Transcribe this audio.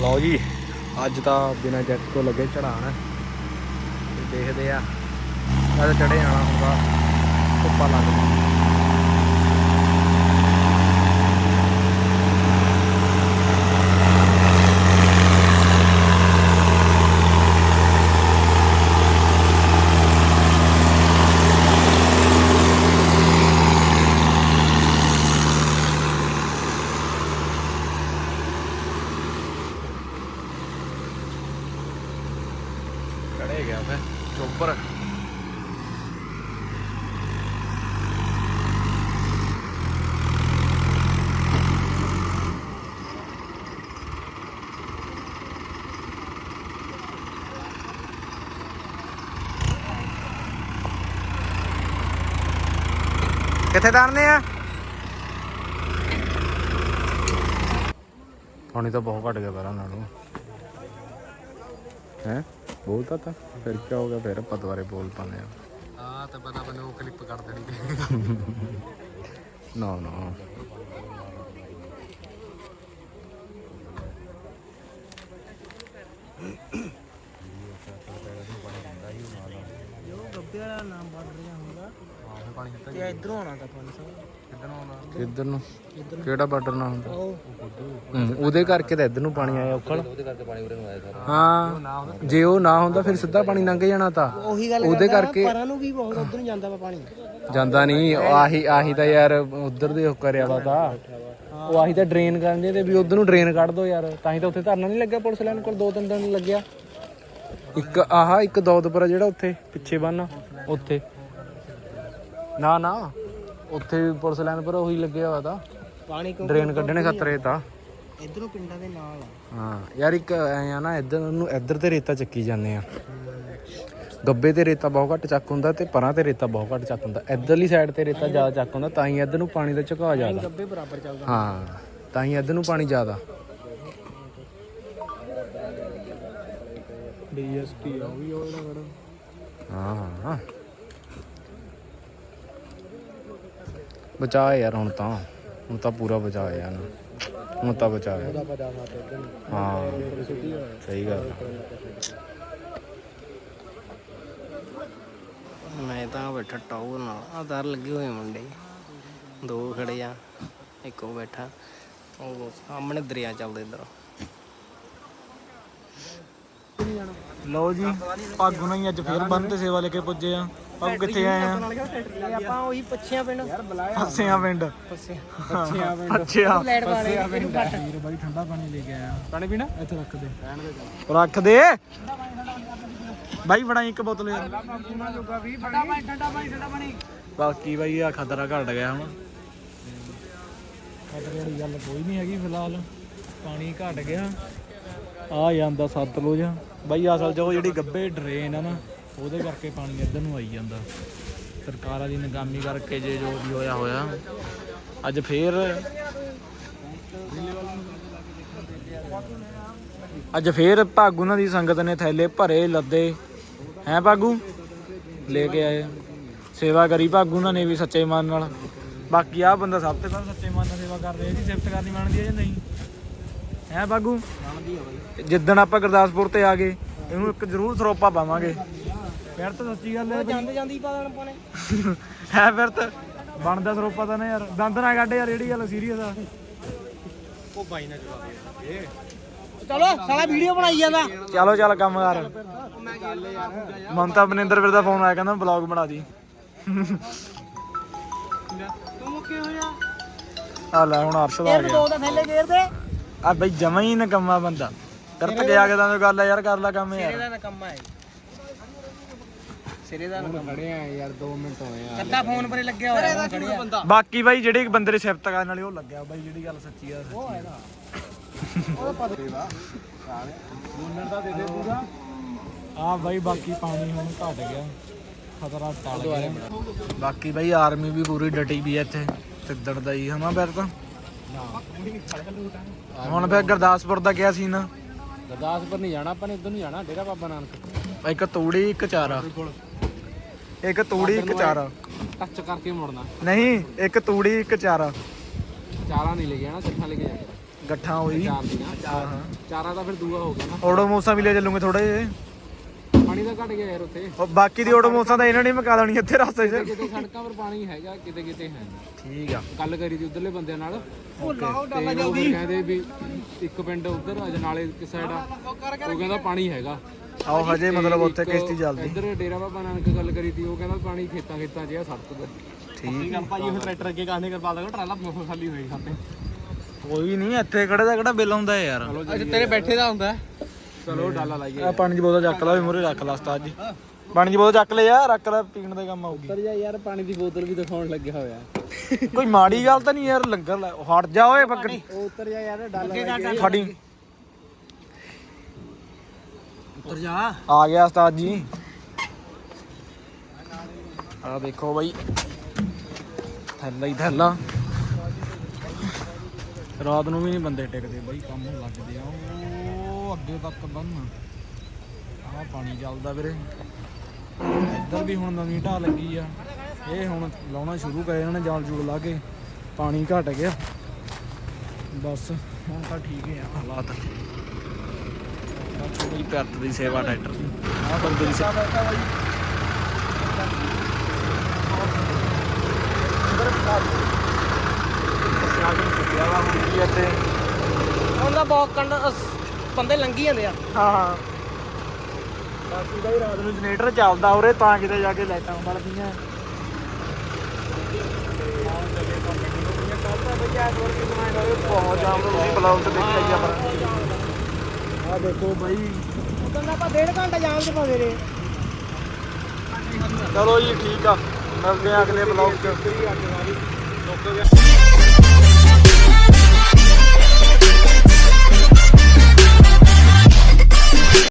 ਲਓ ਜੀ, ਅੱਜ ਤਾਂ ਬਿਨਾਂ ਜੈਕ ਤੋਂ ਲੱਗੇ ਚੜਾਣ। ਦੇਖਦੇ ਆ ਜਦ ਚੜੇ ਜਾਣਾ ਹੁੰਦਾ, ਧੁੱਪਾ ਲੱਗਦਾ ਗਿਆ ਫੇ ਉੱਪਰ ਕਿੱਥੇ ਤਾਰਨੇ ਆ? ਪਾਣੀ ਤਾਂ ਬਹੁਤ ਘਟ ਗਿਆ ਪਹਿਲਾਂ ਨਾਲੋਂ। ਹੈ? ਬੋਲਤਾ ਤਾਂ ਫਿਰ ਕੀ ਹੋ ਗਿਆ ਫਿਰ ਆਪਾਂ ਦੁਬਾਰੇ ਬੋਲ ਪਾਉਂਦੇ ਆ ਹਾਂ ਤਾਂ ਪਤਾ ਮੈਨੂੰ ਕਲਿੱਪ ਕਰ ਦੇਣੀ ਨਾ ਨਾ। ਜੋ ਗੱਬੇ ਵਾਲਾ ਨਾਮ ਬਣ ਰਿਹਾ ਹੁੰਦਾ। ਪਾਣੀ ਕਿੱਥੇ ਤੇ ਇਧਰੋਂ ਆਉਣਾ ਤਾਂ ਪਾਣੀ ਸਾਹਿਬ ਕਿੱਦਣ ਆਉਂਦਾ ਇੱਧਰ ਨੂੰ? ਕਿਹੜਾ ਬਾਰਡਰ ਨਾ ਹੁੰਦਾ? ਉਹ ਹੂੰ, ਉਹਦੇ ਕਰਕੇ ਤਾਂ ਇੱਧਰ ਨੂੰ ਪਾਣੀ ਆਇਆ ਔਖਲ ਉਹਦੇ ਕਰਕੇ ਪਾਣੀ ਉਰੇ ਨੂੰ ਆਇਆ ਸਾਰਾ। ਹਾਂ ਜੇ ਉਹ ਨਾ ਹੁੰਦਾ ਫਿਰ ਸਿੱਧਾ ਪਾਣੀ ਲੰਘ ਜਾਣਾ ਤਾਂ। ਉਹੀ ਗੱਲ ਉਹਦੇ ਕਰਦਾ, ਕਰਕੇ- ਪਰਾਂ ਨੂੰ ਵੀ ਬਹੁਤ ਉਧਰ ਨੂੰ ਜਾਂਦਾ ਵਾ ਪਾਣੀ। ਜਾਂਦਾ ਨਹੀਂ ਉਹ ਆਹੀ ਆਹੀ ਤਾਂ ਯਾਰ ਉਧਰ ਦੇ ਉਹ ਕਰਿਆ ਵਾ ਤਾਂ। ਉਹ ਆਹੀ ਤਾਂ ਡਰੇਨ ਕਰਦੇ ਤੇ ਵੀ ਉਧਰ ਨੂੰ ਡਰੇਨ ਕੱਢ ਦੋ ਯਾਰ। ਤਾਂ ਹੀ ਤਾਂ ਉੱਥੇ ਧਰਨਾ ਨਹੀਂ ਲੱਗਿਆ ਪੁਲਿਸ ਲਾਈਨ ਕੋਲ ਦੋ ਤਿੰਨ ਦਿਨ ਲੱਗਿਆ। ਇੱਕ ਆਹ ਇੱਕ ਦੌਦਪੁਰਾ ਜਿਹੜਾ ਉੱਥੇ ਪਿੱਛੇ ਬੰਨ ਉੱਥੇ। ਨਾ ਨਾ। ਉੱਥੇ ਵੀ ਪੁਲਿਸ ਲਾਈਨ ਪਰ ਉਹੀ ਲੱਗਿਆ ਵਾ ਤਾਂ। ਪਾਣੀ ਕਿਉਂ ਡਰੇਨ ਕੱਢਣੇ ਖਤਰੇ ਤਾਂ। ਇਧਰੋਂ ਪਿੰਡਾਂ ਦੇ ਨਾਲ ਆ। ਹਾਂ ਯਾਰ ਇੱਕ ਐ ਆ ਨਾ ਇੱਧਰ ਨੂੰ ਇੱਧਰ ਤੇ ਰੇਤਾ ਚੱਕੀ ਜਾਂਦੇ ਆ। ਗੱਬੇ ਤੇ ਰੇਤਾ ਬਹੁਤ ਘੱਟ ਚੱਕ ਹੁੰਦਾ ਤੇ ਪਰਾਂ ਤੇ ਰੇਤਾ ਬਹੁਤ ਘੱਟ ਚੱਕ ਹੁੰਦਾ। ਇੱਧਰਲੀ ਸਾਈਡ ਤੇ ਰੇਤਾ ਜ਼ਿਆਦਾ ਚੱਕ ਹੁੰਦਾ ਤਾਂ ਹੀ ਇੱਧਰ ਨੂੰ ਪਾਣੀ ਦਾ ਝੁਕਾਅ ਜ਼ਿਆਦਾ। ਗੱਬੇ ਬਰਾਬਰ ਚੱਲਦਾ। ਹਾਂ ਤਾਂ ਹੀ ਇੱਧਰ ਨੂੰ ਪਾਣੀ ਜ਼ਿਆਦਾ। ਡੀਐਸਪੀ ਆ ਉਹ ਵੀ ਉਹ ਜਿਹੜਾ ਹਾਂ ਹਾਂ। ਬਚਾ ਯਾਰ ਹੁਣ ਤਾਂ। ਹੁਣ ਤਾਂ ਪੂਰਾ ਬਚਾ ਯਾਰ। ਹੁਣ ਤਾਂ ਬਚਾ ਹਾਂ। ਸਹੀ ਗੱਲ ਮੈਂ ਤਾਂ ਬੈਠਾ ਟਾਊਰ ਨਾਲ। ਆ ਦਰ ਲੱਗੇ ਹੋਏ ਮੁੰਡੇ। ਦੋ ਖੜੇ ਆ। ਇੱਕ ਉਹ ਬੈਠਾ। ਉਹ ਸਾਹਮਣੇ ਦਰਿਆ ਚੱਲਦਾ ਇਧਰ। ਲਓ ਜੀ ਭਾਗੂ ਨਾਲ ਹੀ ਅੱਜ ਫੇਰ ਬੰਨ ਤੇ ਸੇਵਾ ਲੈ ਕੇ ਪੁੱਜੇ ਆ। ਭਾਗੂ ਕਿੱਥੇ ਆਏ ਆ? ਆਪਾਂ ਉਹੀ ਪੱਛਿਆਂ ਪਿੰਡ। ਹੱਸਿਆ ਪਿੰਡ। ਪੱਛਿਆਂ ਪਿੰਡ। ਅੱਛਾ ਵਾਲੇ ਵੀਰ ਬਾਈ ਠੰਡਾ ਪਾਣੀ ਲੈ ਕੇ ਆਇਆ। ਪਾਣੀ ਪੀਣਾ? ਇੱਥੇ ਰੱਖ ਦੇ। ਰੱਖ ਦੇ। ਬਾਈ ਬਣਾਈ ਇੱਕ ਬੋਤਲ। ਯਾਰ ਬਾਕੀ ਬਾਈ ਆ ਖਤਰਾ ਘਟ ਗਿਆ ਹੁਣ। ਖਤਰੇ ਵਾਲੀ ਗੱਲ ਕੋਈ ਨਹੀਂ ਹੈਗੀ ਫਿਲਹਾਲ। ਪਾਣੀ ਘਟ ਗਿਆ। ਆ ਜਾਂਦਾ ਸਤਲੁਜ ਬਾਈ ਅਸਲ 'ਚ ਉਹ ਜਿਹੜੀ ਗੱਬੇ ਡਰੇਨ ਆ ਨਾ ਉਹਦੇ ਕਰਕੇ ਪਾਣੀ ਇੱਧਰ ਨੂੰ ਆਈ ਜਾਂਦਾ। ਸਰਕਾਰਾਂ ਦੀ ਨਗਾਮੀ ਕਰਕੇ ਜੇ ਜੋ ਵੀ ਹੋਇਆ ਹੋਇਆ। ਅੱਜ ਫੇਰ ਅੱਜ ਫੇਰ ਭਾਗੂ ਨਾਲ ਦੀ ਸੰਗਤ ਨੇ ਥੈਲੇ ਭਰੇ ਲੱਦੇ। ਹੈ ਭਾਗੂ? ਲੈ ਕੇ ਆਏ। ਸੇਵਾ ਕਰੀ ਭਾਗੂ ਨਾਲ ਨੇ ਵੀ ਸੱਚੇ ਮਨ ਨਾਲ। ਬਾਕੀ ਆ ਬੰਦਾ ਸਭ ਤੋਂ ਪਹਿਲਾਂ ਸੱਚੇ ਮਨ ਨਾਲ ਸੇਵਾ ਕਰ ਰਿਹਾ ਇਹਦੀ ਸਿਫਤ ਕਰਨੀ ਬਣਦੀ ਹੈ ਜਾਂ ਨਹੀਂ। ਹੈ ਭਾਗੂ? ਜਿੱਦਣ ਆਪਾਂ ਗੁਰਦਾਸਪੁਰ ਤੇ ਆ ਗਏ, ਇਹਨੂੰ ਇੱਕ ਜ਼ਰੂਰ ਸਰੋਪਾ ਪਾਵਾਂਗੇ। ਫਿਰ ਤਾਂ ਸੱਚੀ ਗੱਲ ਹੈ ਜਾਂਦੇ ਜਾਂਦੇ ਹੀ ਪਾ ਦੇਣ ਪਾਣੇ ਹੈ ਫਿਰ ਤਾਂ। ਬਣਦਾ ਸਰੋਪਾ ਤਾਂ ਨਾ ਯਾਰ ਦੰਦ ਨਾ ਕੱਢ ਯਾਰ ਜਿਹੜੀ ਗੱਲ ਸੀਰੀਅਸ ਆ। ਚਲੋ ਸਾਲਾ ਵੀਡੀਓ ਬਣਾਈ ਜਾਂਦਾ। ਚਲੋ ਚੱਲ ਕੰਮ ਕਰ। ਮਮਤਾ ਬਨਿੰਦਰ ਵੀਰ ਦਾ ਫੋਨ ਆਇਆ ਕਹਿੰਦਾ ਬਲੌਗ ਬਣਾ ਦੀ। ਤੂੰ ਮੁੱਕੇ ਹੋਇਆ? ਆ ਲੈ ਹੁਣ ਅਰਸ਼ਦ ਆ ਇਹ ਗਿਆ। ਦੋ ਤਾਂ ਥੱਲੇ ਗੇਰ ਦੇ। ਆ ਬਈ ਜਮਾ ਹੀ ਨਕਮਾ ਬੰਦਾ। ਕਰਤ ਗਿਆ ਕਿਦਾਂ ਦੀ ਗੱਲ ਆ ਯਾਰ ਕਰ ਲੈ ਕੰਮ ਯਾਰ। ਦਾ ਨਕਮਾ ਹੈ। ਕੱਦਾ ਫੋਨ ਪਰੇ ਲੱਗਿਆ ਹੋਇਆ ਹੁਣ ਖੜਿਆ। ਬੰਦਾ ਬਾਕੀ ਬਾਈ ਜਿਹੜੇ ਬੰਦੇ ਦੇ ਸਿਫਤ ਕਰਨ ਵਾਲੇ ਉਹ ਲੱਗਿਆ। ਬਾਈ ਜਿਹੜੀ ਗੱਲ ਸੱਚੀ ਆ ਉਹ ਸੱਚੀ ਹੈਗਾ ਆ ਬਾਈ ਬਾਕੀ ਪਾਣੀ ਹੁਣ ਘਟ ਗਿਆ। ਖਤਰਾ ਟਲ ਗਿਆ। ਬਾਕੀ ਬਾਈ ਆਰਮੀ ਵੀ ਪੂਰੀ ਡਟੀ ਵੀ ਐ ਇੱਥੇ। ਤਿੱਦੜ ਦਾ ਹੀ ਹਨਾ ਫਿਰ ਤਾਂ? ਹੁਣ ਫਿਰ ਗੁਰਦਾਸਪੁਰ ਦਾ ਕਿਆ ਸੀਨ ਗੁਰਦਾਸਪੁਰ ਨਹੀਂ ਜਾਣਾ ਆਪਾਂ ਨੇ ਇੱਧਰ ਨੂੰ ਜਾਣਾ ਡੇਰਾ ਬਾਬਾ ਨਾਨਕ। ਇੱਕ ਤੂੜੀ ਇੱਕ ਚਾਰਾ। ਇੱਕ ਤੂੜੀ ਇੱਕ ਚਾਰਾ। ਟੱਚ ਕਰਕੇ ਮੁੜਨਾ। ਨਹੀਂ ਇੱਕ ਤੂੜੀ ਇੱਕ ਚਾਰਾ। ਚਾਰਾਂ ਨਹੀਂ ਲੈ ਜਾਣਾ ਚੱਠਾ ਲੈ ਕੇ ਜਾਣਾ। ਗੱਠਾਂ ਹੋਈ। ਦੀਆਂ। ਚਾਰਾ ਤਾਂ ਫਿਰ ਦੂਆ ਹੋ ਗਿਆ ਨਾ। ਓਡੋਮੋਸਾਂ ਵੀ ਲੈ ਚੱਲੂਗੇ ਥੋੜੇ ਜਿਹੇ। ਪਾਣੀ ਤਾਂ ਘਟ ਗਿਆ ਯਾਰ ਉੱਥੇ। ਉਹ ਬਾਕੀ ਦੀ ਓਡੋਮੋਸਾਂ ਤਾਂ ਇਹਨਾਂ ਨੇ ਮਕਾ ਦੇਣੀ ਇੱਥੇ ਰਸਤੇ 'ਚ। ਕਿਤੇ ਸੜਕਾਂ 'ਪਰ ਪਾਣੀ ਹੈਗਾ ਕਿਤੇ ਕਿਤੇ ਹੈ ਠੀਕ ਆ। ਗੱਲ ਕਰੀ ਦੀ ਉਧਰਲੇ ਬੰਦਿਆਂ ਨਾਲ। ਉਹ ਲਾਓ ਡਾਲਾ ਜਲਦੀ ਕਹਿੰਦੇ ਵੀ ਇੱਕ ਪਿੰਡ ਉਧਰ ਅਜਨਾਲੇ ਕਿਸ ਸਾਈਡ ਆ। ਉਹ ਕਹਿੰਦਾ ਪਾਣੀ ਹੈਗਾ। ਆਓ ਹਜੇ ਮਤਲਬ ਉੱਥੇ ਕਿਸ਼ਤੀ ਚੱਲਦੀ। ਇੱਧਰ ਡੇਰਾ ਬਾਬਾ ਨਾਨਕ ਗੱਲ ਕਰੀ ਤੀ ਉਹ ਕਹਿੰਦਾ ਪਾਣੀ ਖੇਤਾਂ ਖੇਤਾਂ 'ਚ ਆ ਸੜਕ ਤੇ। ਠੀਕ। ਗੱਲ ਭਾਜੀ ਉਹ ਟਰੈਕਟਰ ਅੱਗੇ ਕਾਹਨੇ ਕਰਵਾ ਦਾਂਗਾ ਟਰਾਲਾ ਬਹੁਤ ਖਾਲੀ ਹੋਈ ਖਾਤੇ ਕੋਈ ਨਹੀਂ ਇੱਥੇ ਖੜੇ ਦਾ ਕਿਹੜਾ ਬਿੱਲ ਆਉਂਦਾ ਯਾਰ। ਅੱਛਾ ਤੇਰੇ ਬੈਠੇ ਦਾ ਹੁੰਦਾ। ਚਲੋ ਡਾਲਾ ਲਾਈਏ। ਆ ਪਾਣੀ ਦੀ ਬੋਤਲ ਚੱਕ ਲਾ ਵੀ ਮੂਰੇ ਰੱਖ ਲਾ ਉਸਤਾਦ ਜੀ। ਪਾਣੀ ਦੀ ਬੋਤਲ ਚੱਕ ਲੈ ਯਾਰ ਰੱਖ ਲੈ ਪੀਣ ਦੇ ਕੰਮ ਆਊਗੀ। ਉੱਤਰ ਜਾ ਯਾਰ ਪਾਣੀ ਦੀ ਬੋਤਲ ਵੀ ਦਿਖਾਉਣ ਲੱਗਿਆ ਹੋਇਆ ਕੋਈ ਮਾੜੀ ਗੱਲ ਤਾਂ ਨਹੀਂ ਯਾਰ ਲੰਗਰ ਲੈ ਹਟ ਜਾ ਓਏ ਬੱਕਰੀ। ਉਹ ਉੱਤਰ ਜਾ ਯਾਰ ਡਾਲਾ ਫੜੀ ਉੱਤਰ ਜਾ। ਆ ਗਿਆ ਉਸਤਾਦ ਜੀ। ਆ ਦੇਖੋ ਬਾਈ। ਥੱਲਾ ਹੀ ਥੱਲਾ। ਰਾਤ ਨੂੰ ਵੀ ਨਹੀਂ ਬੰਦੇ ਟਿਕਦੇ ਬਾਈ ਕੰਮ ਲੱਗਦੇ ਆ। ਉਹ ਅੱਗੇ ਤੱਕ ਬੰਨ। ਆ ਪਾਣੀ ਚੱਲਦਾ ਵੀਰੇ। ਇੱਧਰ ਵੀ ਹੁਣ ਨਵੀਂ ਢਾਹ ਲੱਗੀ ਆ। ਇਹ ਹੁਣ ਲਾਉਣਾ ਸ਼ੁਰੂ ਕਰੇ ਇਹਨਾਂ ਨੇ ਜਾਲ ਜੂਲ ਲਾ ਕੇ। ਪਾਣੀ ਘਟ ਗਿਆ। ਬਸ ਹੁਣ ਤਾਂ ਠੀਕ ਹੈ ਹਾਲਾਤ। ਬਈ ਪੈਰਤ ਦੀ ਸੇਵਾ ਟਰੈਕਟਰ ਦੀ। ਆਹ ਬੰਦੇ ਦੀ ਸੇਵਾ। ਉਹਦਾ ਬਹੁਤ ਕੰਡ ਬੰਦੇ ਲੰਗੀ ਜਾਂਦੇ ਆ। ਹਾਂ ਹਾਂ। ਬਸ ਇਹਦਾ ਹੀ ਰਾਤ ਨੂੰ ਜਨਰੇਟਰ ਚੱਲਦਾ ਉਰੇ ਤਾਂ ਕਿਤੇ ਜਾ ਕੇ ਲਾਈਟਾਂ ਬਲ ਪਈਆਂ ਬਹੁਤ ਜਾਮ ਨੂੰ ਤੁਸੀਂ ਬਲੌਗ ਤੇ ਦੇਖਿਆ ਹੀ ਆ ਪਰ ਆ ਦੇਖੋ ਬਾਈ। ਉਦੋਂ ਆਪਾਂ ਡੇਢ ਘੰਟਾ ਜਾਮ ਚ ਪਾਉਂਦੇ ਰਹੇ। ਚਲੋ ਜੀ ਠੀਕ ਆ। ਮਿਲਦੇ ਆ ਅਗਲੇ ਬਲੌਗ 'ਚ।